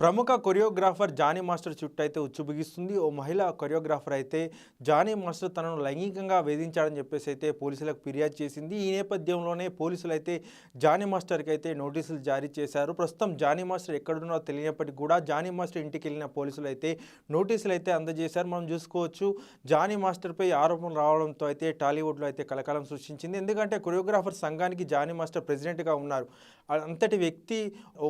ప్రముఖ choreographer Johnny master చుట్టూ అయితే ఉచ్చుబిగిస్తుంది. ఓ మహిళా కొరియోగ్రాఫర్ అయితే జానీ మాస్టర్ తనను లైంగికంగా వేధించాడని చెప్పేసి అయితే పోలీసులకు ఫిర్యాదు చేసింది. ఈ నేపథ్యంలోనే పోలీసులు అయితే జానీ మాస్టర్కి అయితే నోటీసులు జారీ చేశారు. ప్రస్తుతం జానీ మాస్టర్ ఎక్కడున్నో తెలియనప్పటికీ కూడా జానీ మాస్టర్ ఇంటికి వెళ్ళిన పోలీసులు అయితే నోటీసులు అయితే అందజేశారు. మనం చూసుకోవచ్చు జానీ మాస్టర్పై ఆరోపణలు రావడంతో అయితే టాలీవుడ్లో అయితే కలకాలం సృష్టించింది. ఎందుకంటే కొరియోగ్రాఫర్ సంఘానికి జానీ మాస్టర్ ప్రెసిడెంట్గా ఉన్నారు. అంతటి వ్యక్తి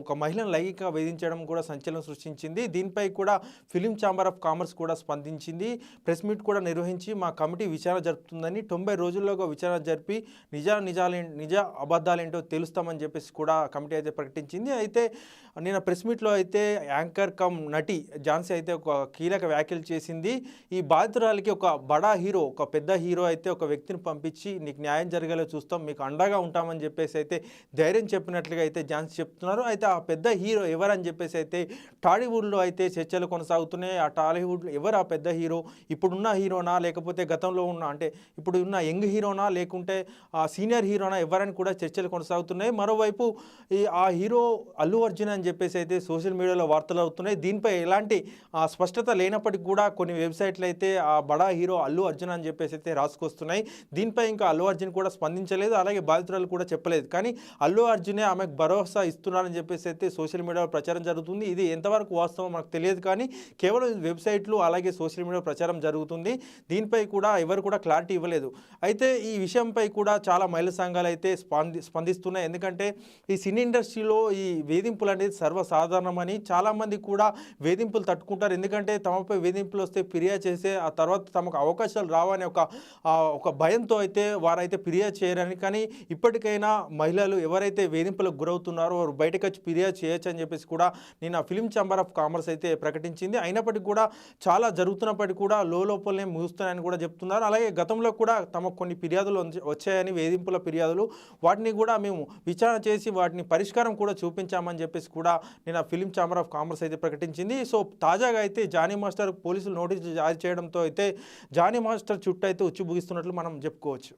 ఒక మహిళను లైంగికంగా వేధించడం కూడా సంచలనం సృష్టించింది. దీనిపై కూడా ఫిలిం ఛాంబర్ ఆఫ్ కామర్స్ కూడా స్పందించింది. ప్రెస్ మీట్ కూడా నిర్వహించి మా కమిటీ విచారణ జరుపుతుందని తొంభై రోజుల్లోగా విచారణ జరిపి నిజ నిజాలు నిజ అబద్ధాలేంటో తెలుస్తామని చెప్పేసి కూడా కమిటీ అయితే ప్రకటించింది. అయితే నిన్న ప్రెస్ మీట్లో అయితే యాంకర్ కమ్ నటి ఝాన్సీ అయితే ఒక కీలక వ్యాఖ్యలు చేసింది. ఈ బాధితురాలికి ఒక బడా హీరో ఒక పెద్ద హీరో అయితే ఒక వ్యక్తిని పంపించి నీకు న్యాయం జరిగేలా చూస్తాం మీకు అండగా ఉంటామని చెప్పేసి అయితే ధైర్యం చెప్పినట్లుగా అయితే ఝాన్సీ చెప్తున్నారు. అయితే ఆ పెద్ద హీరో ఎవరని చెప్పేసి అయితే టాలీవుడ్లో అయితే చర్చలు కొనసాగుతున్నాయి ఆ టాలీవుడ్ ఎవరు ఆ పెద్ద హీరో? ఇప్పుడున్న హీరోనా? లేకపోతే గతంలో ఉన్న అంటే ఇప్పుడు ఉన్న యంగ్ హీరోనా? లేకుంటే ఆ సీనియర్ హీరోనా? ఎవరని కూడా చర్చలు కొనసాగుతున్నాయి. మరోవైపు ఈ ఆ హీరో అల్లు అర్జున్ అని చెప్పేసి అయితే సోషల్ మీడియాలో వార్తలు అవుతున్నాయి. దీనిపై ఎలాంటి స్పష్టత లేనప్పటికీ కూడా కొన్ని వెబ్సైట్లు అయితే ఆ బడా హీరో అల్లు అర్జున్ అని చెప్పేసి అయితే రాసుకొస్తున్నాయి. దీనిపై ఇంకా అల్లు అర్జున్ కూడా స్పందించలేదు. అలాగే బాధితురాలు కూడా చెప్పలేదు. కానీ అల్లు అర్జునే ఆమెకు భరోసా ఇస్తున్నారని చెప్పేసి అయితే సోషల్ మీడియాలో ప్రచారం జరుగుతుంది. ఇది ఎంతవరకు వాస్తవం మనకు తెలియదు కానీ కేవలం వెబ్సైట్లు అలాగే సోషల్ మీడియా ప్రచారం జరుగుతుంది. దీనిపై కూడా ఎవరు కూడా క్లారిటీ ఇవ్వలేదు. అయితే ఈ విషయంపై కూడా చాలా మహిళా సంఘాలు అయితే స్పంది స్పందిస్తున్నాయి. ఎందుకంటే ఈ సినీ ఇండస్ట్రీలో ఈ వేధింపులు అనేది సర్వసాధారణమని చాలామంది కూడా వేధింపులు తట్టుకుంటారు. ఎందుకంటే తమపై వేధింపులు వస్తే ఫిర్యాదు చేసే ఆ తర్వాత తమకు అవకాశాలు రావని ఒక ఒక భయంతో అయితే వారైతే ఫిర్యాదు చేయరని కానీ ఇప్పటికైనా మహిళలు ఎవరైతే వేధింపులకు గురవుతున్నారో వారు బయటకు వచ్చి ఫిర్యాదు చేయొచ్చు అని చెప్పేసి కూడా నేను ఆ ఫిలిం ఛాంబర్ ఆఫ్ కామర్స్ అయితే ప్రకటించింది. అయినప్పటికీ కూడా చాలా జరుగుతున్నప్పటికీ కూడా లోపలనే ముగుస్తున్నాయని కూడా చెప్తున్నారు. అలాగే గతంలో కూడా తమకు కొన్ని ఫిర్యాదులు వచ్చాయని వేధింపుల ఫిర్యాదులు. వాటిని కూడా మేము విచారణ చేసి వాటిని పరిష్కారం కూడా చూపించామని చెప్పేసి కూడా నేను ఆ ఫిలిం ఛాంబర్ ఆఫ్ కామర్స్ అయితే ప్రకటించింది. సో తాజాగా అయితే జానీ మాస్టర్ పోలీసులు నోటీసులు జారీ చేయడంతో అయితే జానీ మాస్టర్ చుట్టూ అయితే ఉచ్చి ముగిస్తున్నట్లు మనం చెప్పుకోవచ్చు.